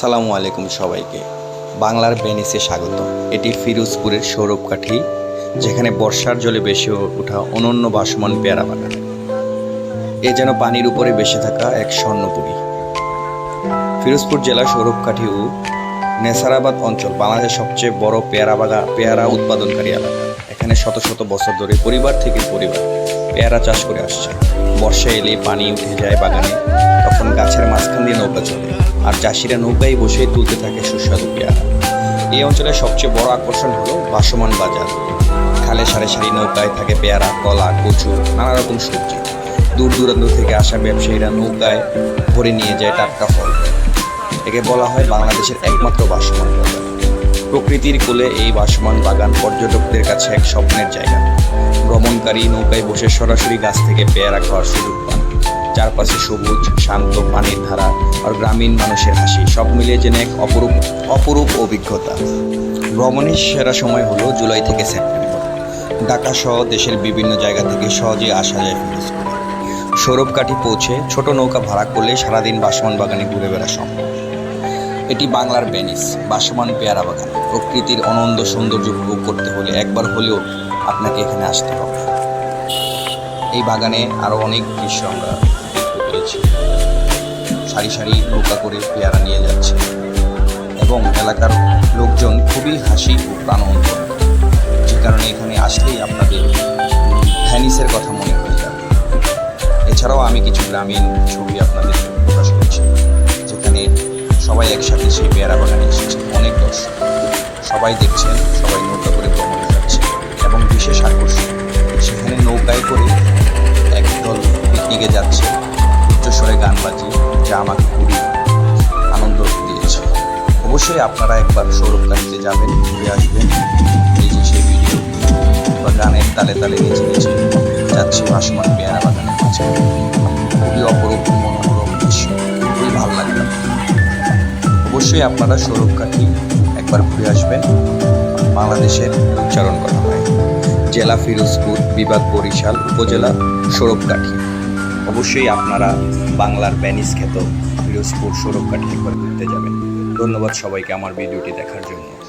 আসসালামু আলাইকুম সবাইকে। বাংলার বেনিসে স্বাগত। এটি ফিরোজপুরের সৌরভকাঠি, যেখানে বর্ষার জলে বেশি ওঠা অনন্য বাসমান পেয়ারা বাগান। এ যেন পানির উপরে বেসে থাকা এক স্বর্ণপুরী ফিরোজপুর জেলা সৌরভকাঠি ও নেসারাবাদ অঞ্চল বাংলাদেশের সবচেয়ে বড় পেয়ারা বাগা, পেয়ারা উৎপাদনকারী এলাকা। এখানে শত শত বছর ধরে পরিবার থেকে পরিবার পেয়ারা চাষ করে আসছে। বর্ষা এলে পানি উঠে যায় বাগানে, তখন গাছের মাঝখান দিয়ে নৌকা চলে। আর চাষিরা নৌকায় বসে তুলতে থাকে সুস্বাদু পেয়ারা। এই অঞ্চলের সবচেয়ে বড় আকর্ষণ হলো বাসমান বাজার। খালে সারি সারি নৌকায় থাকে পেয়ারা, কলা, কচু, নানা রকম সবজি। দূর দূরান্ত থেকে আসা ব্যবসায়ীরা নৌকায় ভরে নিয়ে যায় টাটকা ফল। একে বলা হয় বাংলাদেশের একমাত্র বাসমান বাগান প্রকৃতির কোলে এই বাসমান বাগান পর্যটকদের কাছে এক স্বপ্নের জায়গা। ভ্রমণকারী নৌকায় বসে সরাসরি গাছ থেকে পেয়ারা খাওয়ার সুযোগ পান। চারপাশে সবুজ, শান্ত পানির ধারা আর গ্রামীণ মানুষের হাসি, সব মিলিয়ে যেন এক অপরূপ অপরূপ অভিজ্ঞতা। ভ্রমণের সেরা সময় হলো জুলাই থেকে সেপ্টেম্বর। ঢাকা সহ দেশের বিভিন্ন জায়গা থেকে সহজে আসা যায় ফিরোজপুরে সৌরভকাঠি পৌঁছে ছোট নৌকা ভাড়া করলে সারাদিন বাসমান বাগানে ঘুরে বেড়া সম্ভব। এটি বাংলার বেনিস বাসমান পেয়ারা বাগান। প্রকৃতির অনন্ত সৌন্দর্য উপভোগ করতে হলে একবার হলেও আপনাকে এখানে আসতে হবে। এই বাগানে আরও অনেক দৃশ্য আমরা পেরেছি। সারি সারি নৌকা করে পেয়ারা নিয়ে যাচ্ছে এবং এলাকার লোকজন খুবই হাসি ও প্রাণবন্ত। যে কারণে এখানে আসলেই আপনাদের ভ্যানিসের কথা মনে হয়ে যাবে। এছাড়াও আমি কিছু গ্রামীণ ছবি আপনাদের প্রকাশ করছি, যেখানে সবাই একসাথে সেই পেয়ারা বাগানে এসেছে। অনেক দর্শক। সবাই দেখছেন, সবাই নৌকা করে ভ্রমণে পিকনিকে যাচ্ছে। উচ্চস্বরে গান বাজি, যা আমাকে খুবই আনন্দ দিয়েছে। অবশ্যই আপনারা একবার সৌরভকারীতে যাবেন, ঘুরে আসবেন। যে সেই ভিডিও বা গানের তালে তালে নেচে নেচে যাচ্ছে ভাসমান পেয়ারা বাগানের মাঝে খুবই অপরূপ মনোরম দৃশ্য, খুবই ভালো লাগবে অবশ্যই আপনারা সৌরভ কাঠি একবার ঘুরে আসবেন। বাংলাদেশের উচ্চারণ করা হয় জেলা ফিরোজপুর বিভাগ বরিশাল উপজেলা সৌরভকাঠি অবশ্যই আপনারা বাংলার ব্যানিস খ্যাত ফিরোজপুর সৌরভকাঠি করে ঘুরতে যাবেন। ধন্যবাদ সবাইকে আমার ভিডিওটি দেখার জন্য।